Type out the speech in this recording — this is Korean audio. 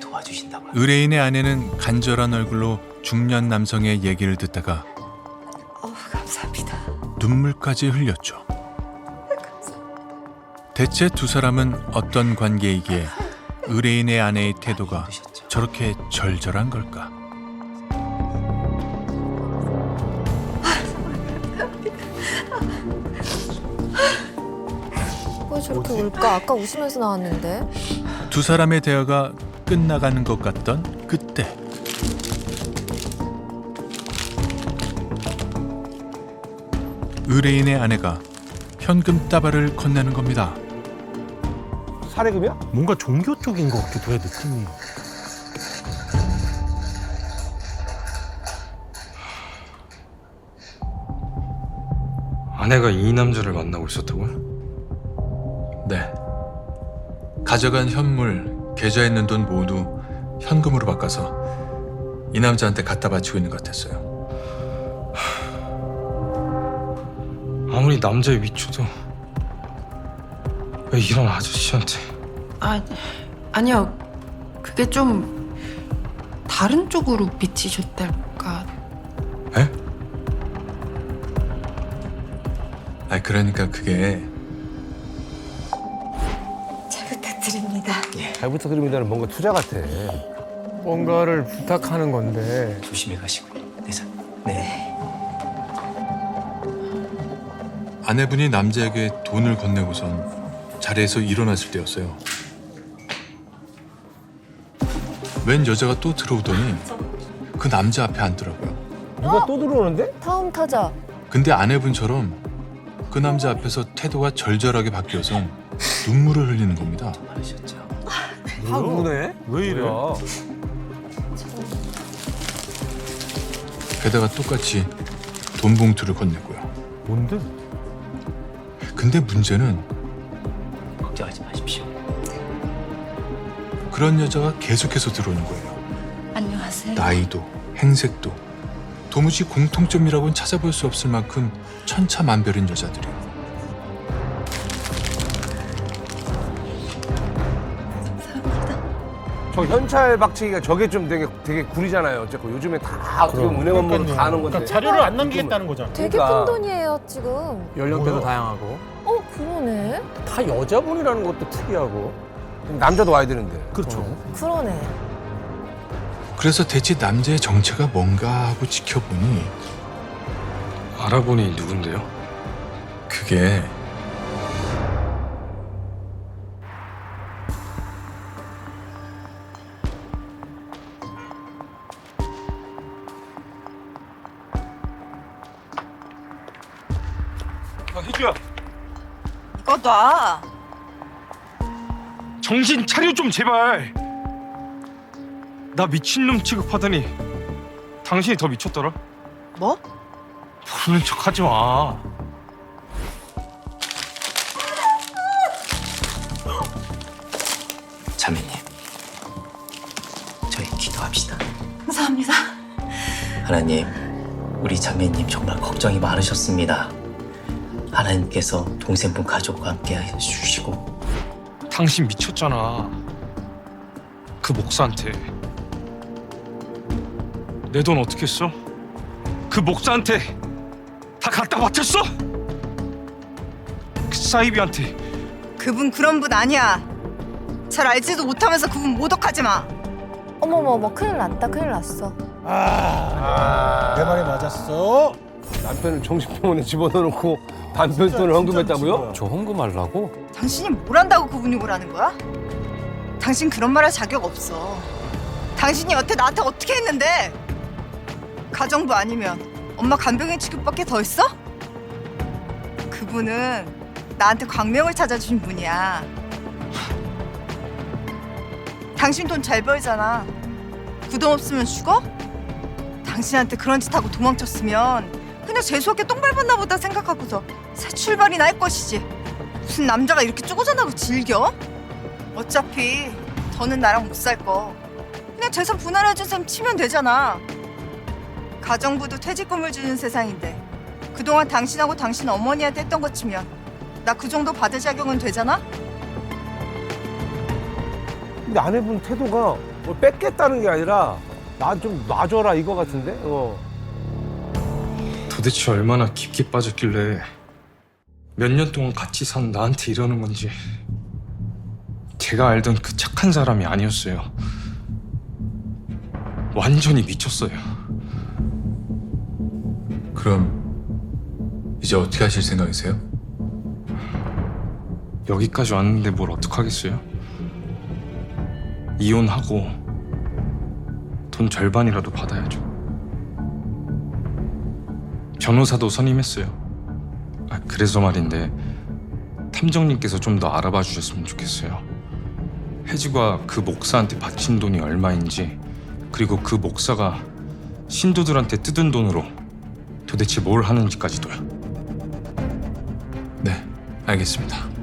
도와주신다고요. 의뢰인의 아내는 간절한 얼굴로 중년 남성의 얘기를 듣다가 어, 감사합니다. 눈물까지 흘렸죠. 대체 두 사람은 어떤 관계이기에 의뢰인의 아내의 태도가 힘드셨죠. 저렇게 절절한 걸까? 왜 저렇게 울까? 아까 웃으면서 나왔는데. 두 사람의 대화가 끝나가는 것 같던 그때 의뢰인의 아내가 현금 따발을 건네는 겁니다. 사례금이야? 뭔가 종교 쪽인 것 같기도 해 느낌이. 아내가 이 남자를 만나고 있었다고요? 네. 가져간 현물, 계좌에 있는 돈 모두 현금으로 바꿔서 이 남자한테 갖다 바치고 있는 것 같았어요. 아무리 남자의 위초도 왜 이런 아저씨한테 아, 아니요. 그게 좀 다른 쪽으로 비치셨달까. 에? 아, 그러니까 그게 부탁드립니다. 잘 부탁드립니다는 뭔가 투자 같아. 뭔가를 부탁하는 건데 조심히 가시고요. 네, 자, 네. 아내분이 남자에게 돈을 건네고선 자리에서 일어났을 때였어요. 웬 여자가 또 들어오더니 그 남자 앞에 앉더라고요. 누가 또 들어오는데? 다음 타자. 근데 아내분처럼 그 남자 앞에서 태도가 절절하게 바뀌어선 눈물을 흘리는 겁니다. 많으셨죠. 다 우네? 왜 이래? 게다가 똑같이 돈 봉투를 건네고요. 뭔데? 근데 문제는 걱정하지 마십시오. 그런 여자가 계속해서 들어오는 거예요. 안녕하세요. 나이도 행색도 도무지 공통점이라고는 찾아볼 수 없을 만큼 천차만별인 여자들이 저 현찰 박치기가 저게 좀 되게 되게 구리잖아요. 어쨌건 요즘에 다 어떻게 보면 은행 업무로 다 하는 건데. 그러니까 자료를 안 남기겠다는 거잖아. 되게 그러니까. 큰 돈이에요, 지금. 연령대도 뭐야? 다양하고 어, 그러네. 다 여자분이라는 것도 특이하고. 남자도 와야 되는데. 그렇죠. 그러네. 그래서 대체 남자의 정체가 뭔가 하고 지켜보니 알아보니 누군데요? 그게 아, 희주야 이거 놔. 정신 차려 좀 제발 나 미친놈 취급하더니 당신이 더 미쳤더라 뭐? 모르는 척하지 마 자매님, 저희 기도합시다. 감사합니다. 하나님, 우리 자매님 정말 걱정이 많으셨습니다. 하나님께서 동생분 가족과 함께 해주시고 당신 미쳤잖아 그 목사한테 내 돈 어떻게 써? 그 목사한테 다 갖다 바쳤어? 그 사이비한테 그분 그런 분 아니야. 잘 알지도 못하면서 그분 모독하지 마. 어머머머, 큰일 났다, 큰일 났어. 내 말이 맞았어. 남편을 정신병원에 집어넣어놓고 반편 돈을 헌금했다고요? 저 헌금하려고? 당신이 뭘 한다고 그분이 뭐라는 거야? 당신 그런 말 할 자격 없어. 당신이 여태 나한테 어떻게 했는데? 가정부 아니면 엄마 간병인 취급밖에 더 있어? 그분은 나한테 광명을 찾아주신 분이야. 당신 돈 잘 벌잖아. 그돈 없으면 죽어? 당신한테 그런 짓 하고 도망쳤으면 그냥 재수없게 똥 밟았나 보다 생각하고서 새 출발이나 할 것이지. 무슨 남자가 이렇게 쪼고전하고 즐겨? 어차피 더는 나랑 못 살 거. 그냥 재산 분할해준 셈 치면 되잖아. 가정부도 퇴직금을 주는 세상인데 그동안 당신하고 당신 어머니한테 했던 것 치면 나 그 정도 받을 자격은 되잖아? 근데 아내분 태도가 뭘 뺏겠다는 게 아니라 나 좀 놔줘라 이거 같은데? 어. 도대체 얼마나 깊게 빠졌길래 몇 년 동안 같이 산 나한테 이러는 건지 제가 알던 그 착한 사람이 아니었어요. 완전히 미쳤어요. 그럼 이제 어떻게 하실 생각이세요? 여기까지 왔는데 뭘 어떡하겠어요? 이혼하고 돈 절반이라도 받아야죠. 변호사도 선임했어요. 아, 그래서 말인데 탐정님께서 좀 더 알아봐 주셨으면 좋겠어요. 혜지가 그 목사한테 바친 돈이 얼마인지 그리고 그 목사가 신도들한테 뜯은 돈으로 도대체 뭘 하는지까지도요. 네, 알겠습니다.